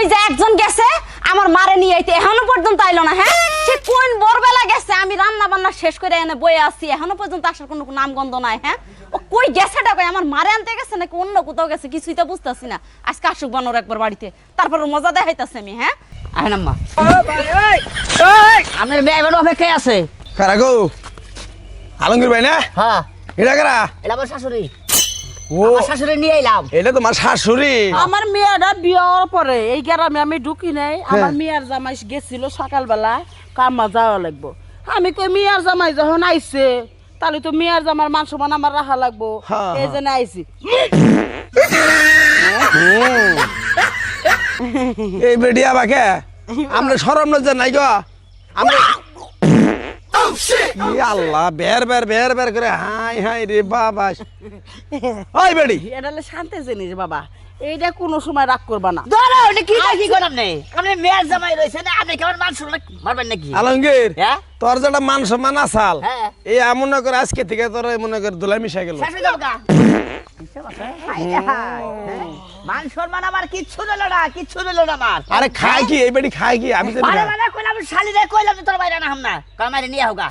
ওই যে একজন গেছে আমার মারে নিয়ে আইতে। এখনও পর্যন্ত আইলো না হ্যাঁ? সে কোন ভোরবেলা গেছে আমি রান্না বান্না শেষ করে এনে বয়ে আসছি এখনও পর্যন্ত আসার কোনো নাম গন্ধ নাই হ্যাঁ? ও কই গেছে কই? আমার মারে আনতে গেছে নাকি অন্য কোথাও গেছে? কিছুই তো বুঝতেছি না। আজকে আসুক বানর একবার বাড়িতে। তারপর মজা দেখাইতাছে আমি হ্যাঁ? আহেন আম্মা। আপনার মেয়ে এবার অপেক্ষায় আছে। কারা গো? আলমগীর ভাই না? হ্যাঁ। এটা কারা? এটা আমার শাশুড়ি। আমার শাশুড়ি নিয়ে এলাম এটা তোমার শাশুড়ি? আমার মেয়েটা বিয়ার পরে এই গ্রামে আমি ঢুকি নাই। আমার মেয়ের জামাই গেছিল সকালবেলা কামা যাওয়া লাগবো। আমি কই মেয়ের জামাই যখন আইছে তাহলে তো মেয়ের জামার মান সম্মান আমার রাখা লাগবো। হ্যাঁ, এই জন্য আইছি। এই বেডিয়া বাকে আমরা সরম লজ্জা নাই গো। আমরা ই আল্লাহ বের বের বের বের করে হাই হাই রে বাবা ওই বেডি। এটা শান্তি জিনিস বাবা। এইটা কোনো সময় রাগ করবা না। ধরো এটা কি কি আপনি মেয়ের জামাই আপনি কেমন মান শুনলেন মারবেন নাকি? আলমগীর হ্যাঁ? তোর যেটা মান সম্মান আসাল হ্যাঁ। এই এমন করে আজকে থেকে তোর মনে করে দোলাই মিশা গেল। হয়ে? মান সম্মান আমার কিচ্ছু রইল না কিচ্ছু রইল না আমার। আরে খাই কি? এই খাই কি? আমি আরে না। কইলাম শালি রে কইলাম যে তোর বাইরে না। হামনা কার মাইরে নিয়ে হোগা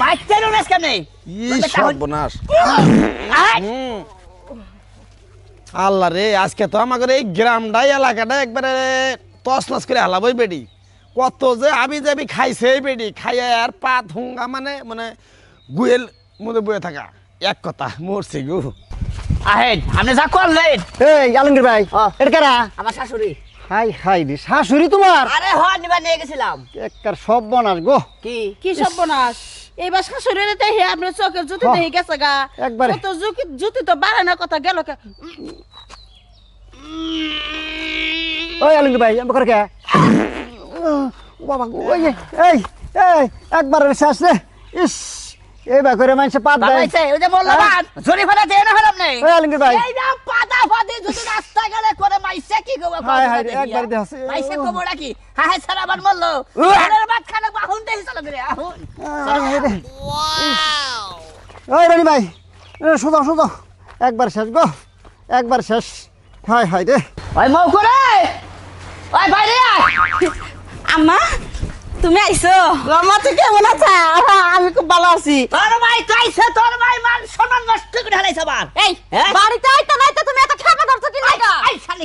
বাইতে রুমেস কেমনে ই সর্বনাশ। হুম। আল্লাহ রে আজকে তো আমাদের এই গ্রামটাই এলাকাটা একবারে তস নস করে হালাবই বেডি। কত যে আবি যাবি খাইছে এই বেডি খাইয়া আর পা থুঙ্গা মানে মানে গুয়েল মধ্যে বয়ে থাকা। এক কথা মরছি গু। আহেন আপনি যা করলেন এই আলমগীর ভাই এটা কারা? আমার শাশুড়ি। হাই হাই রে শাশুড়ি তোমার? আরে হন নিবা নিয়ে গেছিলাম। একবার সব বনাস গো। কি? কি সর্বনাশ এইবার শাশুড়ি রে হে আপনার চোখের জুতি হ্যাঁ। দেখে গেছে গা। একবারে। তো জুতি জুতি তো বাড়ানোর কথা গেল কে? ওই আলমগীর ভাই আমার করে কে? বাবা ওই এই এই একবার শেষ রে। ইস এইবার করে মানুষে পাত দেয়। ওই যে মূল্যবান জরি ফেলা দিয়ে না হলাম নেই ওই আলমগীর ভাই। এই না পাতা ফাদি যদি রাস্তা হায় রে, একবার দেখাছে। কি? হায় হায় সারা মরলো। আরে খানা বাহুন দেই চলো করে আহুন। হায় ওই রানী ভাই শুধু শুধু একবার শেষ গো একবার শেষ। হাই হাই রে। ওই মৌ করে! ওই বাইরে আয়! আম্মা তুমি আইছো? রমা তুই কেমন আছে? আমি খুব ভালো আছি। তোর ভাই চাইছে তোর ভাই মান সম্মান নষ্ট করে ঢালাইছে আবার। এই হ্যাঁ? বাড়িতে আইতে নাইতে তুমি এত লাগা আই শালি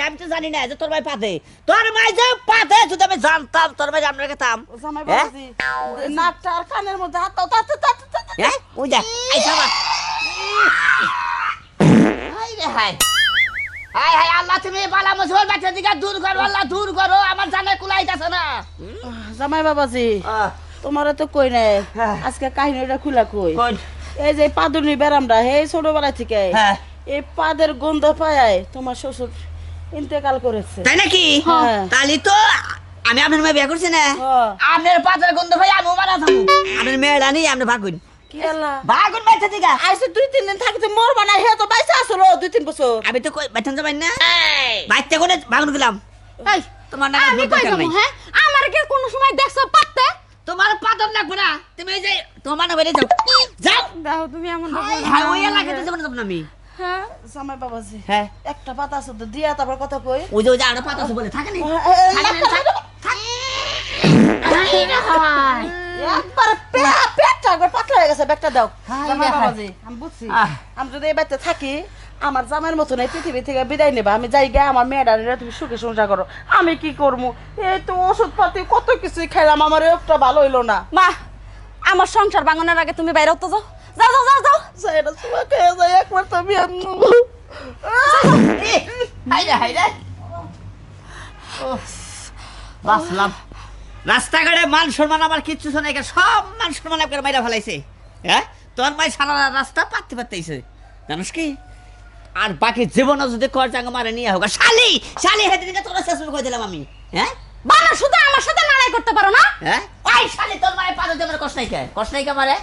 আমি তো জানি না যে তোর ভাই পাতে তোর ভাই যে পাতে যদি আমি জানতাম তোর ভাই আমরা খেতাম। জামাই? বাবাজি নাকটা আর কানের মধ্যে হাত দাও তা তা তা তা তা হ্যাঁ? ওই যা আই সাবা হাই রে হাই। হাই হাই আল্লাহ তুমি বালা মুসল বাচ্চা দিকে দূর করো আল্লাহ দূর করো আমার জানে কুলাইতাছে না। জামাই বাবাজি তোমারে তো কই নাই? হ্যাঁ। আজকে কাহিনীটা খুলা কই? এই যে পাদুনি বেরামটা হে ছোটবেলা থেকে। হ্যাঁ। এই পাদের গন্ধ পায় তোমার শ্বশুর ইন্তেকাল করেছে। তাই নাকি? হ্যাঁ। তাহলে তো আমি আপনার মেয়ে বিয়ে করছি না? হ্যাঁ। আপনার পাতের গন্ধ ভাই আমি মারা থাকব আপনার আপনি ভাগুন আইসে দুই তিন দিন থাকতে মরবা না হে তো বাইসে আসলো দুই তিন বছর। আমি তো যাবেন না। কোনে ভাগুন গেলাম। এই তোমার না আমি কই যাব হ্যাঁ? আমার কি কোনো সময় দেখছ পাততে তোমার পাতন লাগবে না। তুমি এই যে তোমার না যাও যাও। দাও তুমি এমন হ্যাঁ ওই এলাকাতে যাবেন যাবেন আমি। হ্যাঁ জামাই বাবাজি হ্যাঁ। একটা পাতা আছে তো দিয়া তারপর কথা কই? ওই যে ওই যে আরও পাতা আছে বলে থাকে নি একবার পেটটা একবার পাতলা হয়ে গেছে ব্যাগটা দাও। জামাই বাবাজি আমি বুঝছি। আমি যদি এই বাড়িতে থাকি আমার জামাইয়ের মতন এই পৃথিবী থেকে বিদায় নেবা। আমি যাই গে আমার মেয়েটা তুমি সুখে সংসার করো। আমি কি করব? এই তো ওষুধ পাতি কত কিছুই খাইলাম আমার একটা ভালো হইল না। মা আমার সংসার ভাঙনের আগে তুমি বাইরে হতো যাও। যাও যাও যাও যাও যাইরা সুমা খেয়ে যাই একবার তো আমি হাই রে বাসলাম। রাস্তাঘাটে মান সম্মান আমার কিচ্ছু সব মান সম্মান আপনার মাইরা ফেলাইছে। হ্যাঁ? তোর মাই সারা রাস্তা পাততে পারতেছে। জানিস কি? আর বাকি জীবনও যদি কর চাঙ্গা মারে নিয়ে হোক। শালি শালি হেঁটে দিকে তোর শেষ করে দিলাম আমি। হ্যাঁ? বাবা শুধু আমার সাথে লড়াই করতে পারো না? হ্যাঁ? ওই শালি তোর মায়ের পাদে দেবার কষ্ট নাই কে? কষ্ট নাই কে মারে?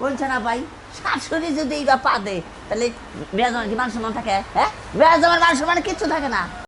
বলছে না ভাই, শাশুড়ি যদি এইবার পা দেয় তাহলে বেজমান কি মান সম্মান থাকে হ্যাঁ? বেজমান মান সম্মান কিচ্ছু থাকে না।